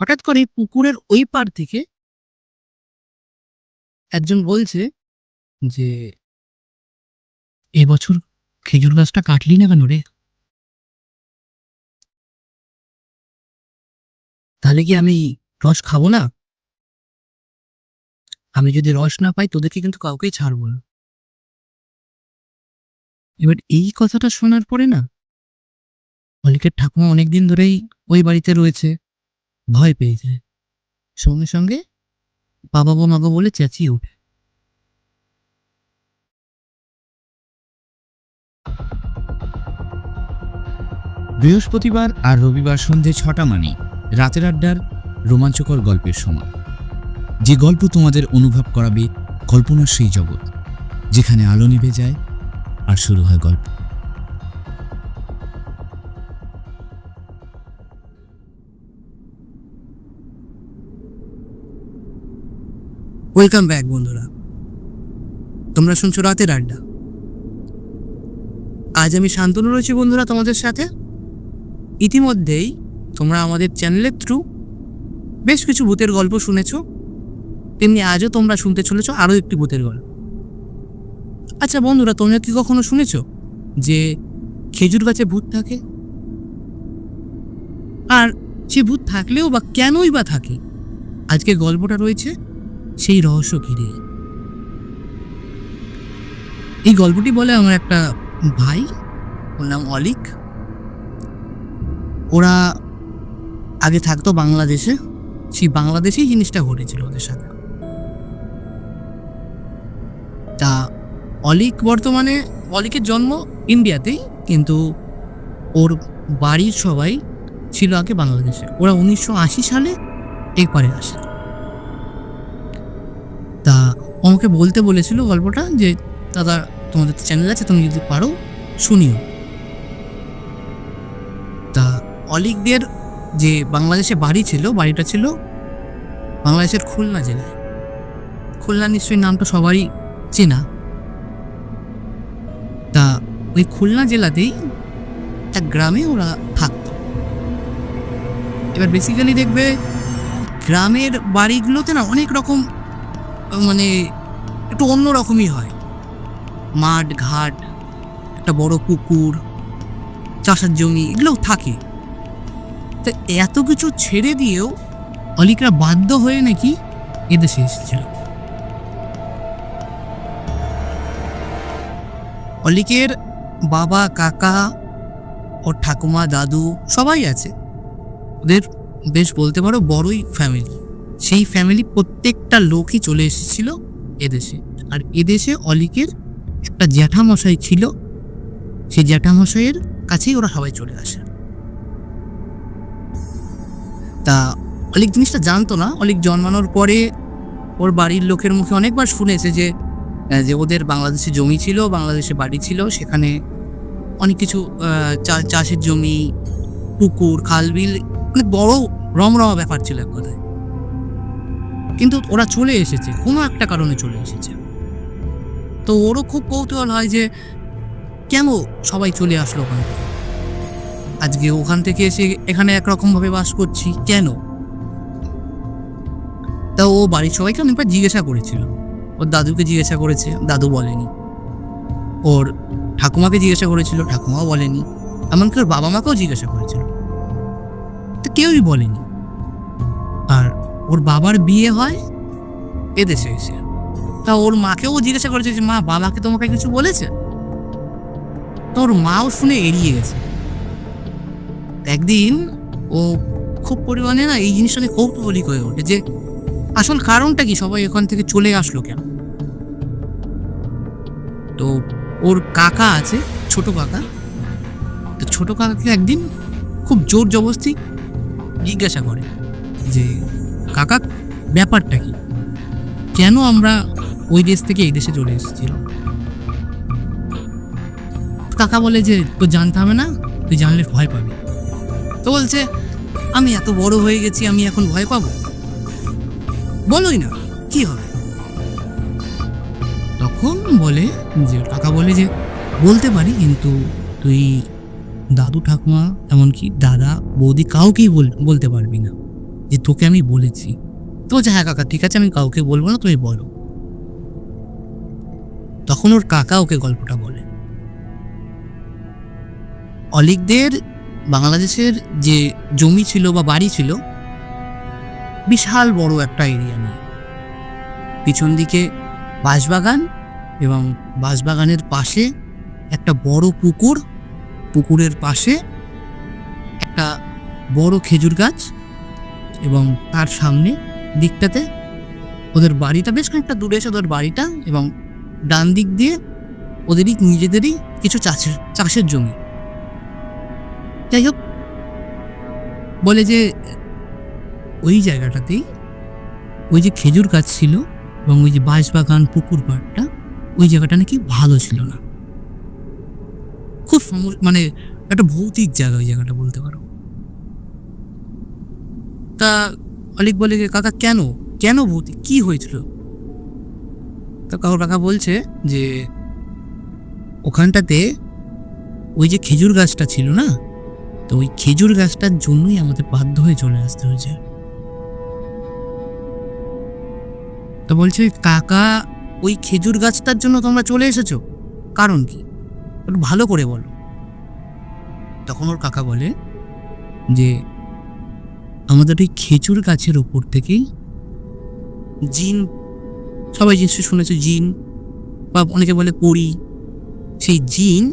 হঠাৎ করে পুকুরের ওই পার থেকে একজন বলছে যে, এবছর খেজুর গাছটা কাটলি না কেন রে? তাহলে কি আমি রস খাব না? আমি যদি রস না পাই, তোদেরকে কিন্তু কাউকেই ছাড়বো না। এবার এই কথাটা শোনার পরে না অলিকের ঠাকুমা অনেকদিন ধরেই ওই বাড়িতে রয়েছে। ভয় পেয়ে যায়। সঙ্গে সঙ্গে বাবা মাগো বলে চেঁচিয়ে ওঠে। বৃহস্পতিবার আর রবিবার সন্ধে ছটা মানে রাতের আড্ডার রোমাঞ্চকর গল্পের সময়। যে গল্প তোমাদের অনুভব করাবে কল্পনার সেই জগৎ, যেখানে আলো নিভে যায় আর শুরু হয় গল্প। ওয়েলকাম ব্যাক বন্ধুরা। তোমরা শুনছো রাতের আড্ডা। আজ আমি শান্তনু রয়েছি বন্ধুরা তোমাদের সাথে। ইতিমধ্যেই তোমরা আমাদের চ্যানেলের থ্রু বেশ কিছু ভূতের গল্প শুনেছ। তেমনি আজও তোমরা শুনতে চলেছো আরও একটি ভূতের গল্প। আচ্ছা বন্ধুরা, তোমরা কি কখনো শুনেছ যে খেজুর গাছে ভূত থাকে? আর সে ভূত থাকলেও বা কেনই বা থাকে? আজকে গল্পটা রয়েছে সেই রহস্য ঘিরে। এই গল্পটি বলে আমার একটা ভাই, ওর নাম অলিক। ওরা আগে থাকতো বাংলাদেশে, সেই বাংলাদেশেই জিনিসটা ঘটেছিল ওদের সাথে। তা অলিক বর্তমানে, অলিকের জন্ম ইন্ডিয়াতেই, কিন্তু ওর বাড়ির সবাই ছিল আগে বাংলাদেশে। ওরা উনিশশো আশি সালে এপারে আসে। ও আমাকে বলতে বলেছিল গল্পটা যে, দাদা, তোমাদের চ্যানেল আছে, তুমি যদি পারো, শুনিও। তা অলিকদের যে বাংলাদেশে বাড়ি ছিল, বাড়িটা ছিল বাংলাদেশের খুলনা জেলায়। খুলনা নিশ্চয়ই নামটা সবারই চেনা। তা ওই খুলনা জেলাতেই একটা গ্রামে ওরা থাকতো। এবার বেসিক্যালি দেখবে, গ্রামের বাড়িগুলোতে না অনেক রকম মানে একটু অন্য রকমই হয়। মাঠ, ঘাট, একটা বড় পুকুর, চাষের জমি, এগুলোও থাকে। তো এত কিছু ছেড়ে দিয়েও অলিকরা বাধ্য হয়ে নাকি এদেশে এসেছিল? অলিকের বাবা, কাকা ওর ঠাকুমা, দাদু সবাই আছে। ওদের বেশ বলতে পারো বড়ই ফ্যামিলি সেই ফ্যামিলি প্রত্যেকটা লোকই চলে এসেছিল এদেশে। আর এদেশে অলিকের একটা জ্যাঠামশাই ছিল সেই জ্যাঠামশাইয়ের কাছেই ওরা সবাই চলে আসে। তা অলিক জিনিসটা জানতো না। অলিক জন্মানোর পরে ওর বাড়ির লোকের মুখে অনেকবার শুনেছে যে যে ওদের বাংলাদেশে জমি ছিল, বাংলাদেশে বাড়ি ছিল, সেখানে অনেক কিছু চাষের জমি, পুকুর খালবিল অনেক বড় রমরমা ব্যাপার ছিল এক কথায়। কিন্তু ওরা চলে এসেছে, কোনো একটা কারণে চলে এসেছে। তো ওরও খুব কৌতূহল হয় যে কেন সবাই চলে আসলো ওখান থেকে? আজকে ওখান থেকে এসে এখানে একরকমভাবে বাস করছি, কেন? তা ও বাড়ির সবাইকে অনেকবার জিজ্ঞাসা করেছিল। ওর দাদুকে জিজ্ঞাসা করেছে, দাদু বলেনি। ওর ঠাকুমাকে জিজ্ঞাসা করেছিল, ঠাকুমাও বলেনি। এমনকি ওর বাবা মাকেও জিজ্ঞাসা করেছিল। তো কেউই বলেনি। আর ওর বাবার বিয়ে হয় এদেশে এসে। তা ওর মাকেও জিজ্ঞাসা করেছে যে, মা, বাবাকে তোমাকে কিছু বলেছে? তো ওর মাও শুনে এড়িয়ে গেছে। একদিন ও খুব পরিমাণে না এই জিনিসটা নিয়ে কৌতূহলিক হয়ে ওঠে যে, আসল কারণটা কি? সবাই এখান থেকে চলে আসলো কেন? তো ওর কাকা আছে, ছোট কাকা। তো ছোট কাকাকে একদিন খুব জোর জবস্তি জিজ্ঞাসা করে যে, কাকা, ব্যাপারটা কি? কেন আমরা ওই দেশ থেকে এই দেশে চলে এসেছিল। কাকা বলে যে, তোর জানতে হবে না, তুই জানলে ভয় পাবি। তো বলছে, আমি এত বড় হয়ে গেছি, আমি এখন ভয় পাবো? বলোই না, কি হবে? তখন বলে যে, কাকা বলে যে, বলতে পারি, কিন্তু তুই দাদু ঠাকুমা, এমনকি দাদা, বৌদি কাউকেই বল- বলতে পারবি না, যে তোকে আমি বলেছি। তো হ্যাঁ কাকা, ঠিক আছে, আমি কাউকে বলব না, তুমি বলো। তখন ওর কাকা ওকে গল্পটা বলে। অলিকদের বাংলাদেশের যে জমি ছিল বা বাড়ি ছিল, বিশাল বড় একটা এরিয়া নিয়ে। পিছন দিকে বাঁশবাগান এবং বাঁশবাগানের পাশে একটা বড় পুকুর। পুকুরের পাশে একটা বড় খেজুর গাছ এবং তার সামনে দিকটাতে ওদের বাড়িটা বেশ খানিকটা দূরে এসে ওদের বাড়িটা এবং ডান দিক দিয়ে ওদেরই নিজেদেরই কিছু চাষের চাষের জমি। যাই হোক বলে যে, ওই জায়গাটাতেই ওই যে খেজুর গাছ ছিল এবং ওই যে বাঁশবাগান, পুকুর পাড়টা, ওই জায়গাটা নাকি ভালো ছিল না। খুব মানে একটা ভৌতিক জায়গা ওই জায়গাটা বলতে পারো। তা অলিক বলে যে, কাকা, কেন? কেন ভৌতিক? কি হয়েছিল? তা কাকুর কাকা বলছে যে ওখানটাতে ওই যে খেজুর গাছটা ছিল না? তো ওই খেজুর গাছটার জন্যই আমাদের বাধ্য হয়ে চলে আসতে হয়েছে। তো বলছে, কাকা, ওই খেজুর গাছটার জন্য তোমরা চলে এসেছ? কারণ কি? ভালো করে বলো। তখন ওর কাকা বলে যে, আমাদের ওই খেজুর গাছের ওপর থেকেই জিন সবাই জিনিসটা শুনেছে, জিন বা অনেকে বলে পড়ি সেই জিন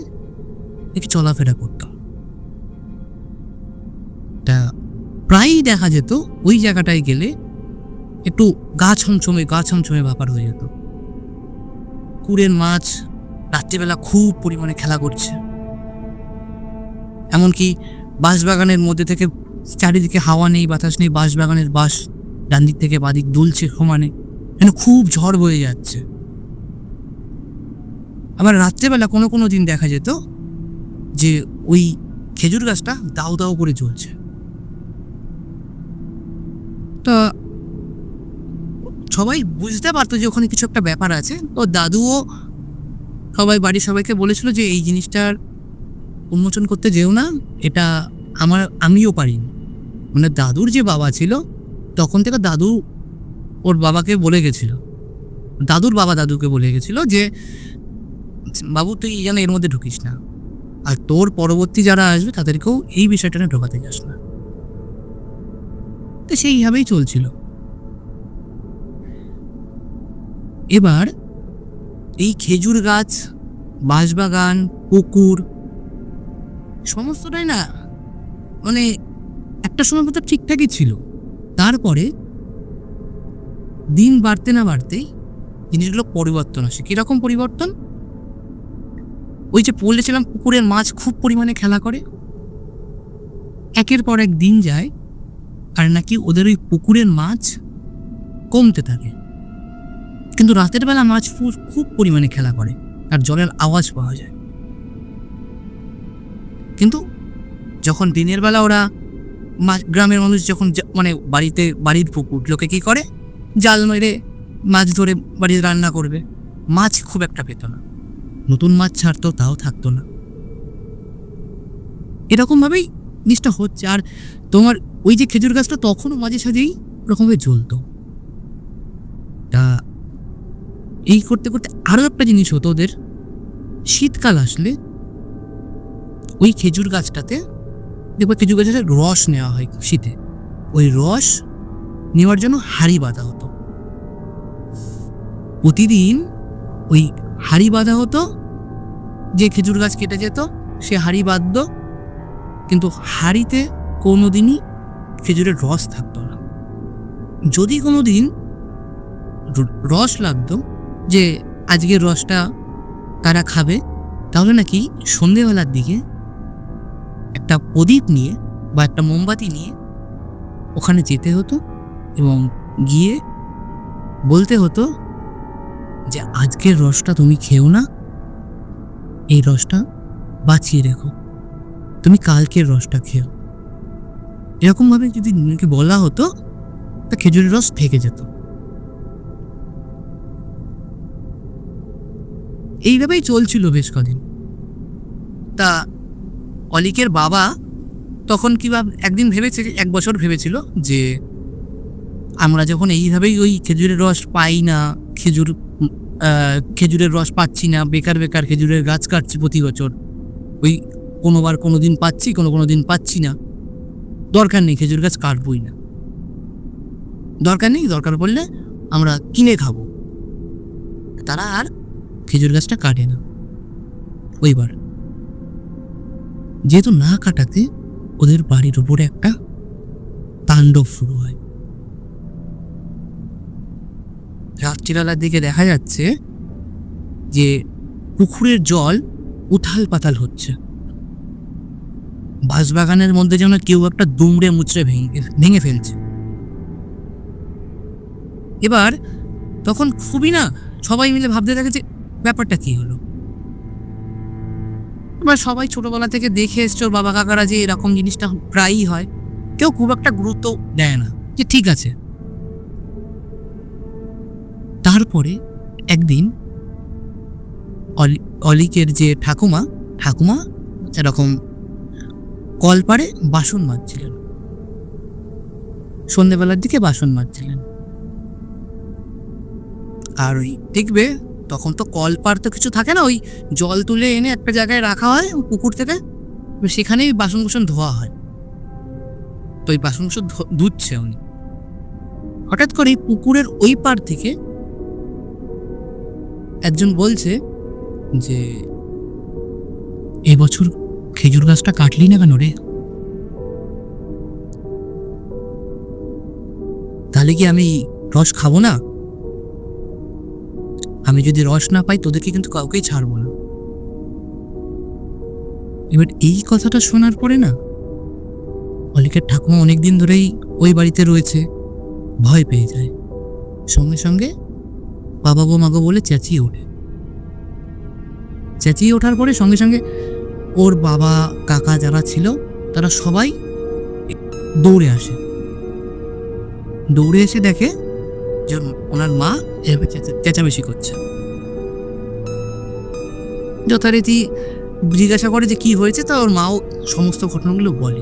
একটু চলাফেরা করতো। তা প্রায়ই দেখা যেত, ওই জায়গাটায় গেলে একটু গা ছমছমে গা ছমছমে ব্যাপার হয়ে যেত। কুড়ের মাছ রাত্রিবেলা খুব পরিমাণে খেলা করছে। এমনকি বাঁশবাগানের মধ্যে থেকে চারিদিকে হাওয়া নেই, বাতাস নেই, বাঁশবাগানের বাঁশ ডান দিক থেকে বাদিক দুলছে সমানে। যেন খুব ঝড় বয়ে যাচ্ছে। আবার রাত্রেবেলা কোনো কোনো দিন দেখা যেত যে ওই খেজুর গাছটা দাও দাও করে চলছে তা সবাই বুঝতে পারতো যে ওখানে কিছু একটা ব্যাপার আছে। তো দাদুও সবাই বাড়ির সবাইকে বলেছিল যে এই জিনিসটার উন্মোচন করতে যেও না, এটা আমার, আমিও পারিনি। মানে দাদুর যে বাবা ছিল, তখন থেকে দাদু ওর বাবাকে বলে গেছিল। দাদুর বাবা দাদুকে বলে গেছিল যে, বাবু, তুই যেন এর মধ্যে ঢুকিস না। আর তোর পরবর্তী যারা আসবে, তাদেরকেও এই বিষয়টা নিয়ে ঢোকাতে যাস না। তো সেইভাবেই চলছিল। এবার এই খেজুর গাছ, বাঁশবাগান, পুকুর, সমস্তটাই না মানে একটা সময় মতো ঠিকঠাকই ছিল। তারপরে দিন বাড়তে না বাড়তেই জিনিসগুলো পরিবর্তন আসে। কীরকম পরিবর্তন? ওই যে বলেছিলাম, পুকুরের মাছ খুব পরিমাণে খেলা করে। একের পর এক দিন যায়, আর নাকি ওদের ওই পুকুরের মাছ কমতে থাকে। কিন্তু রাতের বেলা মাছ খুব পরিমাণে খেলা করে, আর জলের আওয়াজ পাওয়া যায়। কিন্তু যখন দিনের বেলা ওরা গ্রামের মানুষ যখন মানে বাড়িতে, বাড়ির পুকুর, লোকে কী করে? জাল মেরে মাছ ধরে বাড়িতে রান্না করবে। মাছ খুব একটা পেত না। নতুন মাছ ছাড়তো তাও থাকতো না। এরকমভাবেই জিনিসটা হচ্ছে। আর তোমার ওই যে খেজুর গাছটা তখনও মাঝে সাঝেই ওরকমভাবে জ্বলতো। তা এই করতে করতে আরও একটা জিনিস হতো ওদের। শীতকাল আসলে ওই খেজুর গাছটাতে দেখব খেজুর গাছের রস নেওয়া হয় শীতে। ওই রস নেওয়ার জন্য হাড়ি বাঁধা হতো। প্রতিদিন ওই হাড়ি বাঁধা হতো, যে খেজুর গাছ কেটে যেত, সে হাড়ি বাঁধত। কিন্তু হাড়িতে কোনোদিনই খেজুরের রস থাকতো না। যদি কোনো দিন রস লাগতো যে আজকের রসটা তারা খাবে, তাহলে নাকি সন্ধেবেলার দিকে একটা প্রদীপ নিয়ে বা একটা মোমবাতি নিয়ে ওখানে যেতে হতো এবং গিয়ে বলতে হতো যে আজকের রসটা তুমি খেও না, এই রসটা বাঁচিয়ে রেখো। তুমি কালকের রসটা খেও। এরকমভাবে যদি ওকে বলা হতো, তা খেজুরের রস থেকে যেত। এইভাবেই চলছিল বেশ কদিন। তা অলিকের বাবা তখন কি একদিন ভেবেছে, এক বছর ভেবেছিল যে আমরা যখন এইভাবেই ওই খেজুরের রস পাই না, খেজুর খেজুরের রস পাচ্ছি না, বেকার বেকার খেজুরের গাছ কাটছি প্রতি বছর, ওই কোনোবার কোনো দিন পাচ্ছি, কোনো কোনো দিন পাচ্ছি না। দরকার নেই খেজুর গাছ কাটবই না। দরকার নেই, দরকার পড়লে আমরা কিনে খাব। তারা আর খেজুর গাছটা কাটে না। ওইবার। যেহেতু না কাটাতে ওদের বাড়ির উপরে একটা তাণ্ডব শুরু হয়। রাত্রিবেলার দিকে দেখা যাচ্ছে যে পুকুরের জল উথাল পাতাল হচ্ছে। বাঁশবাগানের মধ্যে যেন কেউ একটা দুমড়ে মুচড়ে ভেঙে ভেঙে ফেলছে। এবার তখন খুবই না সবাই মিলে ভাবতে থাকে যে ব্যাপারটা কি হলো? এবার সবাই ছোটবেলা থেকে দেখে এসছে ওর বাবা কাকারা যে এরকম জিনিসটা প্রায়ই হয়। কেউ খুব একটা গুরুত্ব দেয় না যে ঠিক আছে। তারপরে একদিন অলি, অলিকের যে ঠাকুমা ঠাকুমা এরকম কলপারে বাসন মাজছিলেন। সন্ধেবেলার দিকে বাসন মাজছিলেন। আর ওই দেখবে, তখন তো কলপার তো কিছু থাকে না, ওই জল তুলে এনে একটা জায়গায় রাখা হয় পুকুর থেকে সেখানেই বাসন কুসন ধোয়া হয়। তো ওই বাসন কুসন ধুচ্ছে উনি। হঠাৎ করে পুকুরের ওই পার থেকে একজন বলছে যে, এবছর খেজুর গাছটা কাটলি না কেন রে? তাহলে কি আমি রস খাব না? আমি যদি রস না পাই, তোদেরকে কিন্তু কাউকেই ছাড়বো না। এবার এই কথাটা শোনার পরে না, অলিকের ঠাকুমা অনেকদিন ধরেই ওই বাড়িতে রয়েছে, ভয় পেয়ে যায়। সঙ্গে সঙ্গে বাবা গো মাগো বলে চেঁচিয়ে ওঠে। চেঁচিয়ে ওঠার পরে সঙ্গে সঙ্গে ওর বাবা, কাকা যারা ছিল, তারা সবাই দৌড়ে আসে। দৌড়ে এসে দেখে যে ওনার মা এভাবে চেঁচা- চেঁচামেচি করছে। যথারীতি জিজ্ঞাসা করে যে কি হয়েছে, তা ওর মাও সমস্ত ঘটনাগুলো বলে।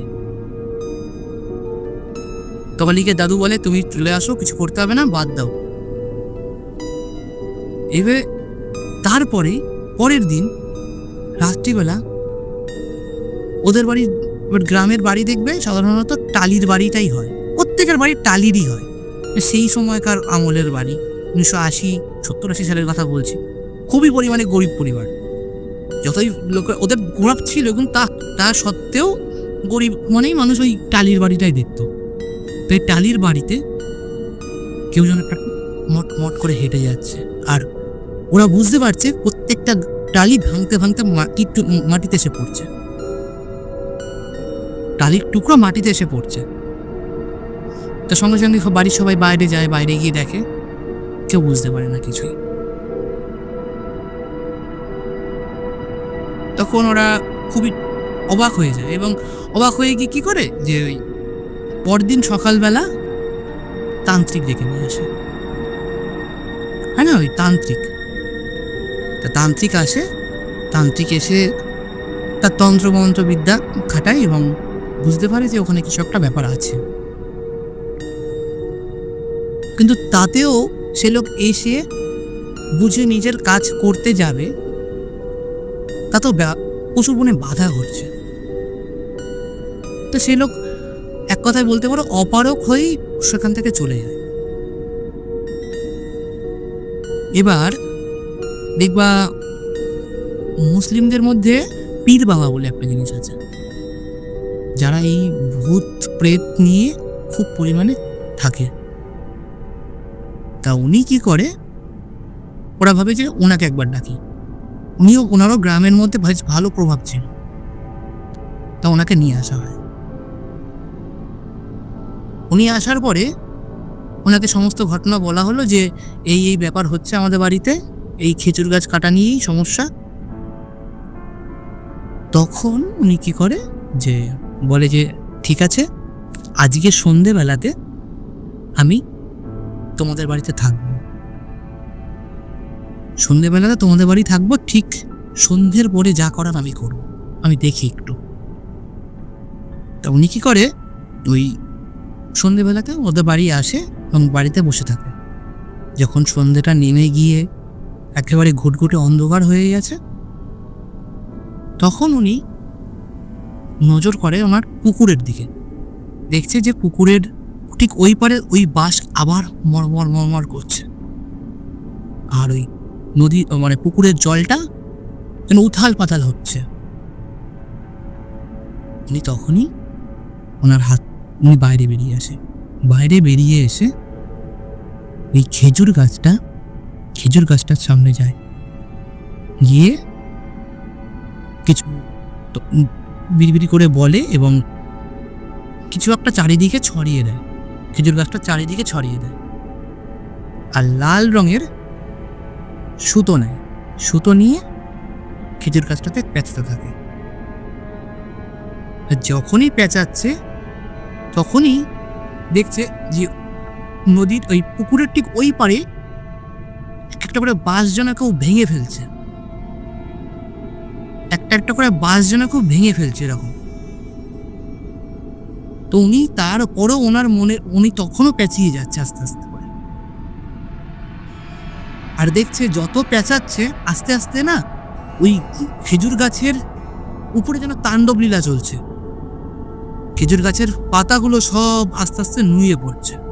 কপালিকে দাদু বলে, তুমি চলে আসো, কিছু করতে হবে না, বাদ দাও। এবার তারপরে পরের দিন রাত্রিবেলা ওদের বাড়ি গ্রামের বাড়ি দেখবে সাধারণত টালির বাড়িটাই হয়। প্রত্যেকের বাড়ি টালিরই হয়। সেই সময়কার আমলের বাড়ি। উনিশশো আশি, সত্তর আশি সালের কথা বলছি। খুবই পরিমাণে গরিব পরিবার। যতই লোক, ওদের গোড়াপ ছিল এবং তা তা সত্ত্বেও গরিব মানেই মানুষ ওই টালির বাড়িটাই দেখতো। তো এই টালির বাড়িতে কেউ যেন একটা মট মট করে হেঁটে যাচ্ছে। আর ওরা বুঝতে পারছে প্রত্যেকটা টালি ভাঙতে ভাঙতে মাটির মাটিতে এসে পড়ছে। টালির টুকরো মাটিতে এসে পড়ছে। তো সঙ্গে সঙ্গে বাড়ির সবাই বাইরে যায়, বাইরে গিয়ে দেখে। কেউ বুঝতে পারে না কিছুই। তখন ওরা খুবই অবাক হয়ে যায় এবং অবাক হয়ে গিয়ে কী করে? যে ওই পরদিন সকালবেলা তান্ত্রিক ডেকে নিয়ে আসে। হ্যাঁ না, ওই তান্ত্রিক। তা তান্ত্রিক আসে। তান্ত্রিক এসে তার তন্ত্রমন্ত্র বিদ্যা খাটায় এবং বুঝতে পারে যে ওখানে কিছু একটা ব্যাপার আছে। কিন্তু তাতেও সে লোক এসে বুঝে নিজের কাজ করতে যাবে, তাতেও প্রচুর পরিমাণে বাধা ঘটছে। তো সে লোক এক কথায় বলতে পারো অপারক হয়েই সেখান থেকে চলে যায়। এবার দেখবা, মুসলিমদের মধ্যে পীর বাবা বলে একটা জিনিস আছে। যারা এই ভূত প্রেত নিয়ে খুব পরিমাণে থাকে। তা উনি কি করে? ওরা ভাবে যে ওনাকে একবার ডাকি। উনিও ওনারও গ্রামের মধ্যে বেশ ভালো প্রভাব ছিল। তা ওনাকে নিয়ে আসা হয়। উনি আসার পরে ওনাকে সমস্ত ঘটনা বলা হলো যে, এই এই ব্যাপার হচ্ছে আমাদের বাড়িতে। এই খেজুর গাছ কাটা নিয়েই সমস্যা? তখন উনি কি করে? যে বলে যে, ঠিক আছে, আজকে সন্ধেবেলাতে আমি তোমাদের বাড়িতে থাকব। সন্ধেবেলাতে তোমাদের বাড়ি থাকব, ঠিক সন্ধ্যের পরে যা করার আমি করব। আমি দেখি একটু। তা উনি কি করে? ওই সন্ধেবেলাতে ওদের বাড়ি আসে এবং বাড়িতে বসে থাকে। যখন সন্ধ্যেটা নেমে গিয়ে একেবারে ঘুটঘুটে অন্ধকার হয়ে গেছে তখন উনি নজর করে ওনার পুকুরের দিকে। দেখছে যে পুকুরের ঠিক ওই পারে ওই বাস আবার মরমর মরমর করছে। আর ওই নদী মানে পুকুরের জলটা যেন উথাল পাতাল হচ্ছে। উনি তখনই ওনার হাত, উনি বাইরে বেরিয়ে আসে। বাইরে বেরিয়ে এসে এই খেজুর গাছটা খেজুর গাছটার সামনে যায়। গিয়ে কিছু বিড়বিড়ি করে বলে এবং কিছু একটা চারিদিকে ছড়িয়ে দেয়। খেজুর গাছটা চারিদিকে ছড়িয়ে দেয়। আর লাল রঙের সুতো নেয়। সুতো নিয়ে খেজুর গাছটাতে পেঁচতে থাকে। যখনই পেঁচাচ্ছে তখনই দেখছে যে নদীর ওই পুকুরের ঠিক ওই পারে একটা করে বাঁশ যেন কেউ ভেঙে ফেলছে। একটা একটা করে বাঁশ যেন কেউ ভেঙে ফেলছে এরকম। তো উনি তারপরও ওনার মনে, উনি তখনও পেঁচিয়ে যাচ্ছে আস্তে আস্তে করে। আর দেখছে যত পেঁচাচ্ছে, আস্তে আস্তে না ওই খেজুর গাছের উপরে যেন তাণ্ডব লীলা চলছে। খেজুর গাছের পাতাগুলো সব আস্তে আস্তে নুয়ে পড়ছে।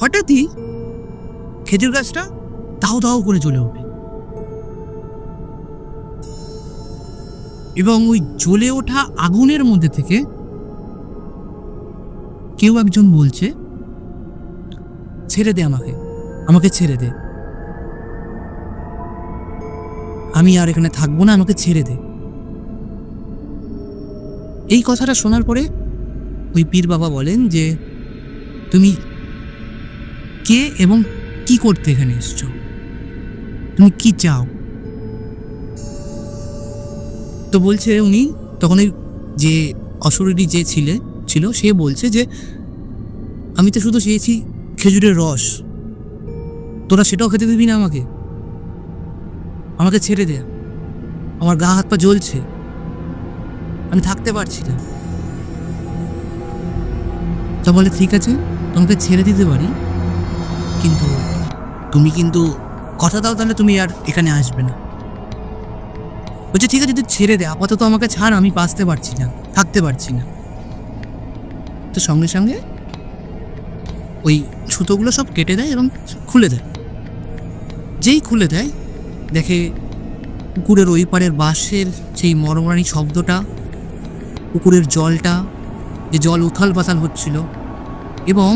হঠাৎই খেজুর গাছটা দাও দাও করে জ্বলে ওঠে। এবং ওই জ্বলে ওঠা আগুনের মধ্যে থেকে কেউ একজন বলছে, ছেড়ে দে আমাকে আমাকে ছেড়ে দে। আমি আর এখানে থাকব না, আমাকে ছেড়ে দে। এই কথাটা শোনার পরে ওই পীর বাবা বলেন যে, তুমি কে এবং কি করতে এখানে এসছো? তুমি কি চাও? তো বলছে উনি, তখন ওই যে অশরীরী যে ছিলে, ছিল, সে বলছে যে, আমি তো শুধু চেয়েছি খেজুরের রস। তোরা সেটাও খেতে দিবি না আমাকে। আমাকে ছেড়ে দে। আমার গা হাত পা জ্বলছে। আমি থাকতে পারছি না। তা বলে, ঠিক আছে, তোমাকে ছেড়ে দিতে পারি। কিন্তু তুমি কিন্তু কথা দাও তাহলে তুমি আর এখানে আসবে না। বলছে, ঠিক আছে, তুই ছেড়ে দে, আপাতত আমাকে ছাড়, আমি বাঁচতে পারছি না, থাকতে পারছি না। তো সঙ্গে সঙ্গে ওই সুতোগুলো সব কেটে দেয় এবং খুলে দেয়। যেই খুলে দেয়, দেখে পুকুরের ওই পারের বাঁশের সেই মরমরানি শব্দটা পুকুরের জলটা, যে জল উথাল পাথাল হচ্ছিল এবং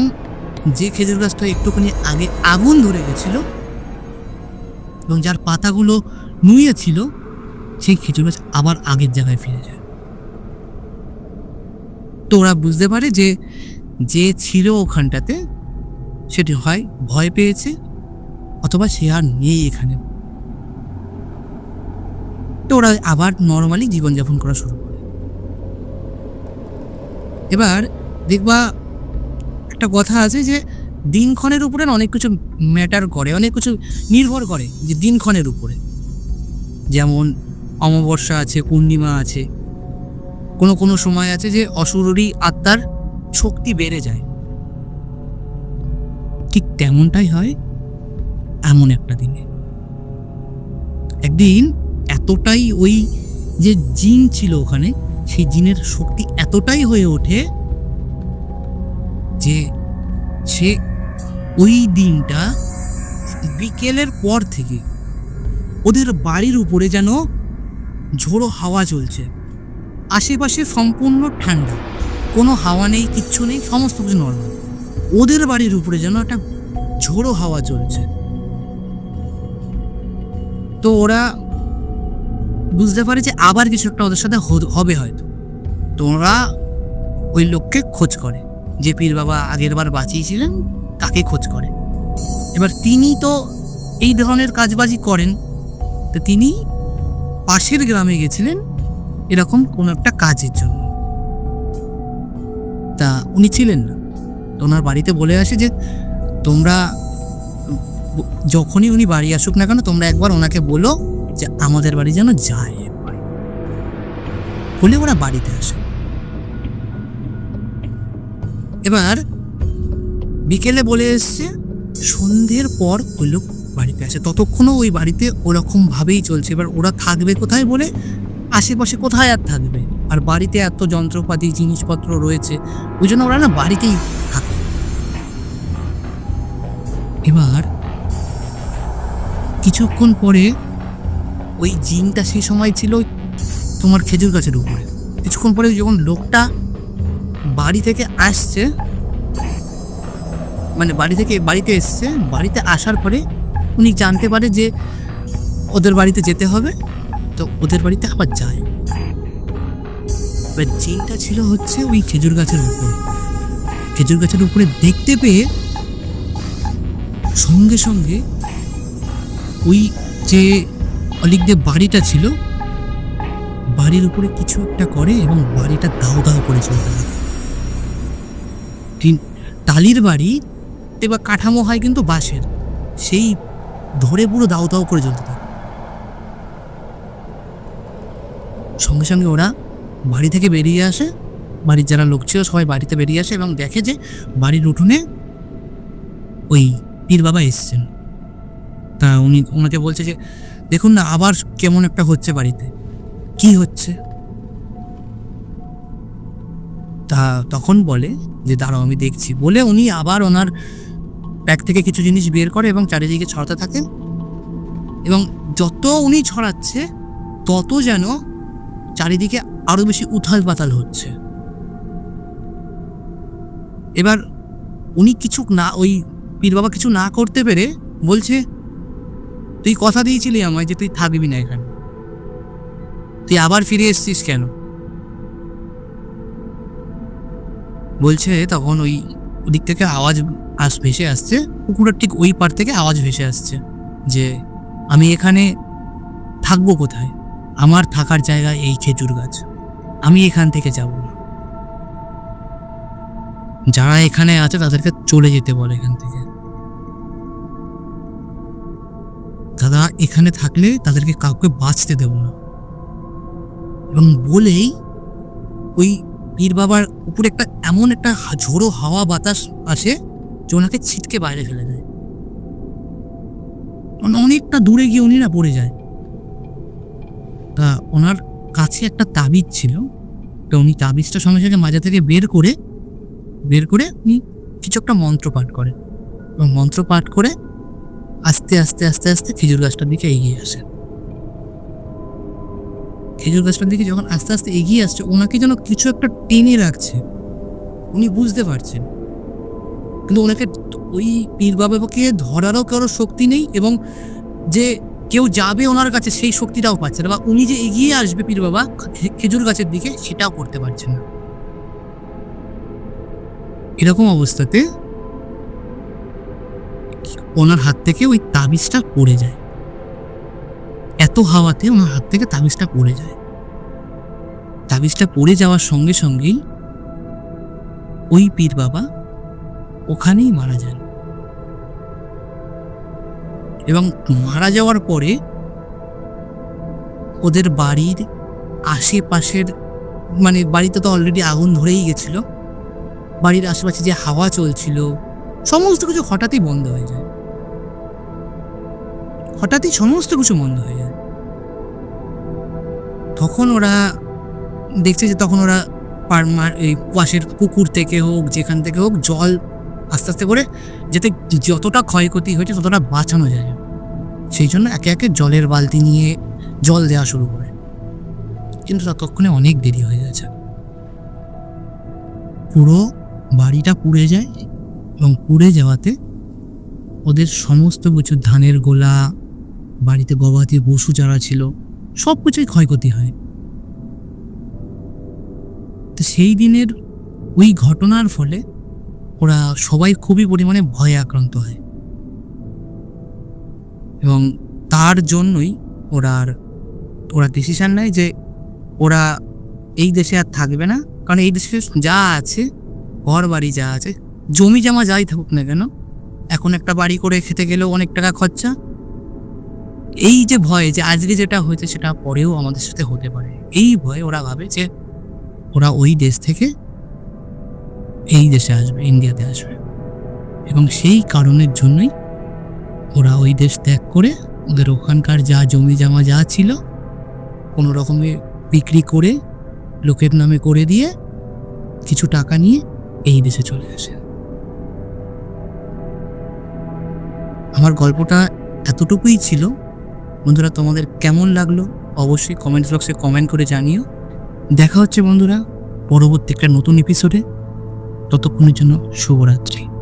যে খেজুর গাছটা একটুখানি আগে আগুন ধরে গেছিল এবং যার পাতাগুলো নুয়ে ছিল, সেই খেজুর গাছ আবার আগের জায়গায় ফিরে যায়। তো ওরা বুঝতে পারে যে যে ছিল ওখানটাতে, সেটি হয় ভয় পেয়েছে, অথবা সে আর নেই এখানে। তো ওরা আবার নর্মালি জীবনযাপন করা শুরু করে। এবার দেখবা একটা কথা আছে যে দিনক্ষণের উপরে অনেক কিছু ম্যাটার করে, অনেক কিছু নির্ভর করে যে দিনক্ষণের উপরে। যেমন অমাবস্যা আছে, পূর্ণিমা আছে, কোনো কোনো সময় আছে যে অসুরী আত্মার শক্তি বেড়ে যায়। ঠিক তেমনটাই হয় এমন একটা দিনে। একদিন এতটাই ওই যে জিন ছিল ওখানে, সেই জিনের শক্তি এতটাই হয়ে ওঠে যে সে ওই দিনটা বিকেলের পর থেকে ওদের বাড়ির উপরে যেন ঝোড়ো হাওয়া চলছে। আশেপাশে সম্পূর্ণ ঠান্ডা। কোনো হাওয়া নেই, কিচ্ছু নেই, সমস্ত কিছু নর্মাল ওদের বাড়ির উপরে যেন একটা ঝোড়ো হাওয়া চলছে। তো ওরা বুঝতে পারে যে আবার কিছু একটা ওদের সাথে হবে হয়তো। তো ওরা ওই লোককে খোঁজ করে। যে পীর বাবা আগের বার বাঁচিয়েছিলেন, তাকে খোঁজ করে। এবার তিনি তো এই ধরনের কাজবাজি করেন, তো তিনি পাশের গ্রামে গেছিলেন এরকম কোনো একটা কাজের জন্য। তা উনি ছিলেন না। তো ওনার বাড়িতে বলে আসে যে, তোমরা যখনই উনি বাড়ি আসুক না কেন, তোমরা একবার ওনাকে বলো যে আমাদের বাড়ি যেন যায় বলে ওরা বাড়িতে আসে। এবার বিকেলে বলে এসছে, সন্ধ্যের পর ওই লোক বাড়িতে আসে। ততক্ষণও ওই বাড়িতে ওরকম ভাবেই চলছে। এবার ওরা থাকবে কোথায় বলে আশেপাশে কোথায় আর থাকবে? আর বাড়িতে এত যন্ত্রপাতি, জিনিসপত্র রয়েছে, ওই জন্য ওরা না বাড়িতেই থাকে। এবার কিছুক্ষণ পরে ওই জিনটা সেই সময় ছিল তোমার খেজুর গাছের উপরে। কিছুক্ষণ পরে যখন লোকটা বাড়ি থেকে আসছে। মানে বাড়ি থেকে বাড়িতে এসছে। বাড়িতে আসার পরে উনি জানতে পারে যে ওদের বাড়িতে যেতে হবে। তো ওদের বাড়িতে আবার যায়। এবার জিনটা ছিল হচ্ছে ওই খেজুর গাছের উপরে। খেজুর গাছের উপরে দেখতে পেয়ে সঙ্গে সঙ্গে ওই যে অলিকদের বাড়িটা ছিল, বাড়ির উপরে কিছু একটা করে এবং বাড়িটা দাও দাও করে চলতে থাকে টিন- টালির বাড়ি এবার কাঠামো হয় কিন্তু বাঁশের। সেই ধরে পুরো দাও দাও করে জ্বলতে থাকে। সঙ্গে সঙ্গে ওরা বাড়ি থেকে বেরিয়ে আসে। বাড়ির যারা লোক ছিল সবাই বাড়িতে বেরিয়ে আসে এবং দেখে যে বাড়ির উঠোনে ওই পীর বাবা এসছেন। তা উনি, ওনাকে বলছে যে, দেখুন না, আবার কেমন একটা হচ্ছে বাড়িতে। কি হচ্ছে? তা তখন বলে যে, দাঁড়াও, আমি দেখছি। বলে উনি আবার ওনার ব্যাগ থেকে কিছু জিনিস বের করে এবং চারিদিকে ছড়াতে থাকে এবং যত উনি ছড়াচ্ছে, তত যেন চারিদিকে আরও বেশি উথাল পাতাল হচ্ছে। এবার উনি কিছু না, ওই পীর বাবা কিছু না করতে পেরে বলছে, তুই কথা দিয়েছিলি আমায় যে তুই থাকবি না এখানে। তুই আবার ফিরে এসছিস কেন? বলছে তখন ওই ওদিক থেকে আওয়াজ আস, ভেসে আসছে পুকুরের ঠিক ওই পার থেকে আওয়াজ ভেসে আসছে যে আমি এখানে থাকব কোথায়? আমার থাকার জায়গা এই খেজুর গাছ। আমি এখান থেকে যাব না। যারা এখানে আছে তাদেরকে চলে যেতে বলে এখান থেকে। দাদা, এখানে থাকলে তাদেরকে কাউকে বাঁচতে দেব না। এবং বলেই ওই পীর বাবার উপরে একটা এমন একটা ঝোড়ো হাওয়া বাতাস আসে যে ওনাকে ছিটকে বাইরে ফেলে দেয়। অন- অনেকটা দূরে গিয়ে উনি না পড়ে যায়। তা ওনার কাছে একটা তাবিজ ছিল। তো উনি তাবিজটা সঙ্গে সঙ্গে মাজা থেকে বের করে বের করে উনি কিছু একটা মন্ত্র পাঠ করেন এবং মন্ত্র পাঠ করে আস্তে আস্তে আস্তে আস্তে খেজুর গাছটার দিকে এগিয়ে আসে। খেজুর গাছটার দিকে যখন আস্তে আস্তে এগিয়ে আসছে, ওনাকে যেন কিছু একটা টেনে রাখছে। উনি বুঝতে পারছেন। কিন্তু ওনাকে ওই পীর বাবাকে ধরারও কারও শক্তি নেই এবং যে কেউ যাবে ওনার কাছে সেই শক্তিটাও পাচ্ছে না বা উনি যে এগিয়ে আসবে পীর বাবা খেজুর গাছের দিকে সেটাও করতে পারছেন না। এরকম অবস্থাতে ওনার হাত থেকে ওই তাবিজটা পড়ে যায়। এত হাওয়াতে ওনার হাত থেকে তাবিজটা পড়ে যায়। তাবিজটা পড়ে যাওয়ার সঙ্গে সঙ্গেই ওই পীর বাবা ওখানেই মারা যান। এবং মারা যাওয়ার পরে ওদের বাড়ির আশেপাশের মানে বাড়িতে তো অলরেডি আগুন ধরেই গেছিল, বাড়ির আশেপাশে যে হাওয়া চলছিল, সমস্ত কিছু হঠাৎই বন্ধ হয়ে যায়। হঠাৎই সমস্ত কিছু বন্ধ হয়ে যায়। তখন ওরা দেখছে যে তখন ওরা পার মার- এই পাশের পুকুর থেকে হোক, যেখান থেকে হোক, জল আস্তে আস্তে করে যাতে যতটা ক্ষয়ক্ষতি হয়েছে ততটা বাঁচানো যায়। সেই জন্য একে একে জলের বালতি নিয়ে জল দেওয়া শুরু করে। কিন্তু ততক্ষণে অনেক দেরি হয়ে গেছে। পুরো বাড়িটা পুড়ে যায় এবং পুড়ে যাওয়াতে ওদের সমস্ত কিছু, ধানের গোলা, বাড়িতে গবাদি পশু যারা ছিল সব কিছুই ক্ষয়ক্ষতি হয়। তো সেই দিনের ওই ঘটনার ফলে ওরা সবাই খুবই পরিমাণে ভয়ে আক্রান্ত হয়। এবং তার জন্যই ওরা আর, ওরা ডিসিশন নেয় যে ওরা এই দেশে আর থাকবে না। কারণ এই দেশে যা আছে ঘর বাড়ি যা আছে, জমি জমা যাই থাকুক না কেন, এখন একটা বাড়ি করে খেতে গেলেও অনেক টাকা খরচা। এই যে ভয় যে আজকে যেটা হয়েছে সেটা পরেও আমাদের সাথে হতে পারে। এই ভয়ে ওরা ভাবে যে ওরা ওই দেশ থেকে এই দেশে আসবে, ইন্ডিয়াতে আসবে। এবং সেই কারণের জন্যই ওরা ওই দেশ ত্যাগ করে ওদের ওখানকার যা জমি জমা যা ছিল, কোনো রকমে বিক্রি করে, লোকের নামে করে দিয়ে কিছু টাকা নিয়ে এই দেশে চলে আসে। আমার গল্পটা এতটুকুই ছিল। বন্ধুরা, তোমাদের কেমন লাগল? অবশ্যই কমেন্ট বক্সে কমেন্ট করে জানিও। দেখা হচ্ছে বন্ধুরা পরবর্তী একটা নতুন এপিসোডে ততক্ষণের জন্য শুভরাত্রি।